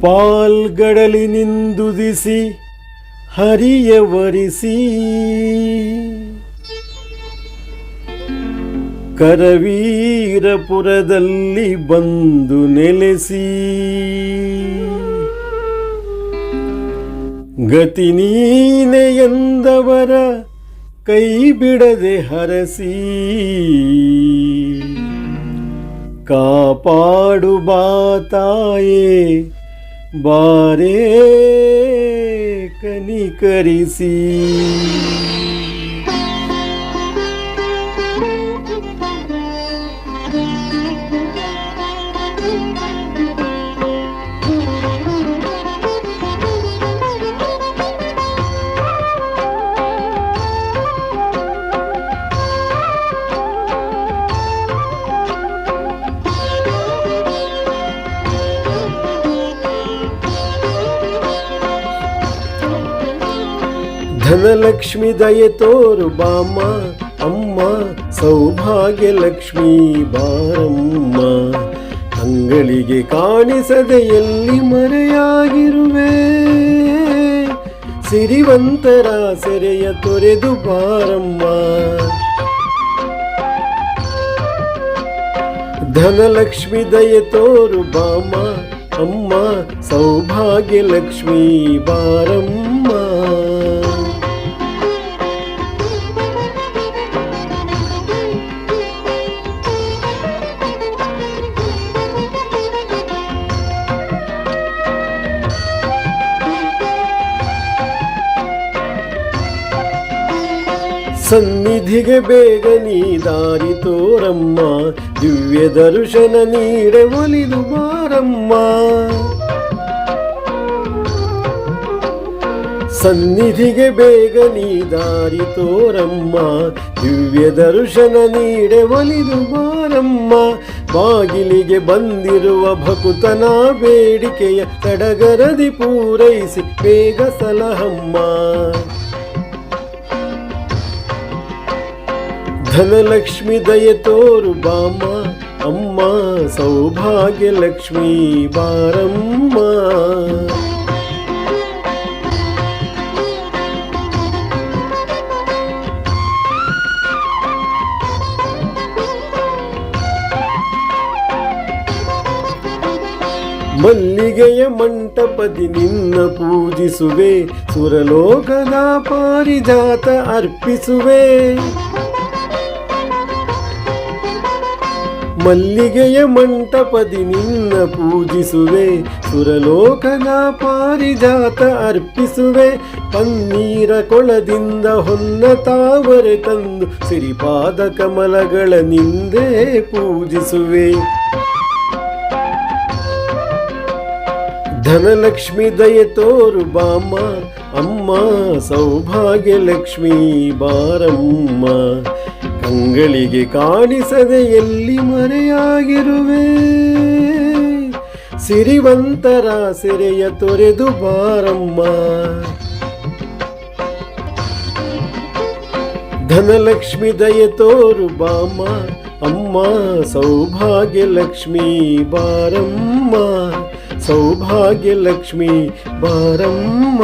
ಪಾಲ್ಗಡಲಿನಿಂದುದಿಸಿ ಹರಿಯವರಿಸಿ. ಕರವೀರಪುರದಲ್ಲಿ ಬಂದು ನೆಲೆಸಿ. ಗತಿ ನೀನೆ ಎಂದವರ ಕೈ ಬಿಡದೆ ಹರಸಿ. ಕಾಪಾಡು ಬಾತಾಯೇ બારે કની કરીસી ಧನಲಕ್ಷ್ಮಿ ದಯೆ ತೋರು ಬಾಮ ಅಮ್ಮ, ಸೌಭಾಗ್ಯ ಲಕ್ಷ್ಮೀ ಬಾರಮ್ಮ. ಅಂಗಳಿಗೆ ಕಾಣಿಸದೆ ಎಲ್ಲಿ ಮರೆಯಾಗಿರುವೆ? ಸಿರಿವಂತರ ಸೆರೆಯ ತೊರೆದು ಬಾರಮ್ಮ. ಧನಲಕ್ಷ್ಮಿ ದಯೆ ತೋರು ಬಾಮ ಅಮ್ಮ, ಸೌಭಾಗ್ಯ ಲಕ್ಷ್ಮೀ ಬಾರಮ್ಮ. ಸನ್ನಿಧಿಗೆ ಬೇಗ ನೀ ದಾರಿ ತೋರಮ್ಮ. ದಿವ್ಯ ದರ್ಶನ ನೀಡೆ ಒಲಿದು ಬಾರಮ್ಮ. ಸನ್ನಿಧಿಗೆ ಬೇಗ ನೀ ದಾರಿ ತೋರಮ್ಮ. ದಿವ್ಯ ದರ್ಶನ ನೀಡೆ ಒಲಿದು ಬಾರಮ್ಮ. ಬಾಗಿಲಿಗೆ ಬಂದಿರುವ ಭಕುತನ ಬೇಡಿಕೆಯ ತಡಗರದಿ ಪೂರೈಸಿ ಬೇಗ ಸಲಹಮ್ಮ. ಧನಲಕ್ಷ್ಮಿ ದಯೆ ತೋರು ಬಾಮ, ಅಮ್ಮ, ಸೌಭಾಗ್ಯ ಲಕ್ಷ್ಮೀ ಬಾರಮ್ಮ. ಮಲ್ಲಿಗೆಯ ಮಂಟಪದಿ ನಿನ್ನ ಪೂಜಿಸುವೆ, ಸುರಲೋಕದ ಪಾರಿಜಾತ ಅರ್ಪಿಸುವೆ. ಮಲ್ಲಿಗೆಯ ಮಂಟಪದಿ ನಿನ್ನ ಪೂಜಿಸುವೆ. ಸುರಲೋಕದ ಪಾರಿಜಾತ ಅರ್ಪಿಸುವೆ. ಪನ್ನೀರ ಕೊಳದಿಂದ ಹೊನ್ನ ತಾವರೆ ತಂದು ಸಿರಿಪಾದ ಕಮಲಗಳ ನಿಂದೆ ಪೂಜಿಸುವೆ. ಧನಲಕ್ಷ್ಮಿ ದಯ ತೋರು ಬಾಮ ಅಮ್ಮ, ಸೌಭಾಗ್ಯ ಲಕ್ಷ್ಮೀ ಬಾರಮ್ಮ. ಕಂಗಳಿಗೆ ಕಾಣಿಸದೆ ಎಲ್ಲಿ ಮರೆಯಾಗಿರುವೆ? ಸಿರಿವಂತರ ಸೆರೆಯ ತೊರೆದು ಬಾರಮ್ಮ. ಧನಲಕ್ಷ್ಮಿ ದಯೆ ತೋರು ಬಾಮ ಅಮ್ಮ, ಸೌಭಾಗ್ಯ ಲಕ್ಷ್ಮೀ ಬಾರಮ್ಮ. ಸೌಭಾಗ್ಯ ಲಕ್ಷ್ಮೀ ಬಾರಮ್ಮ.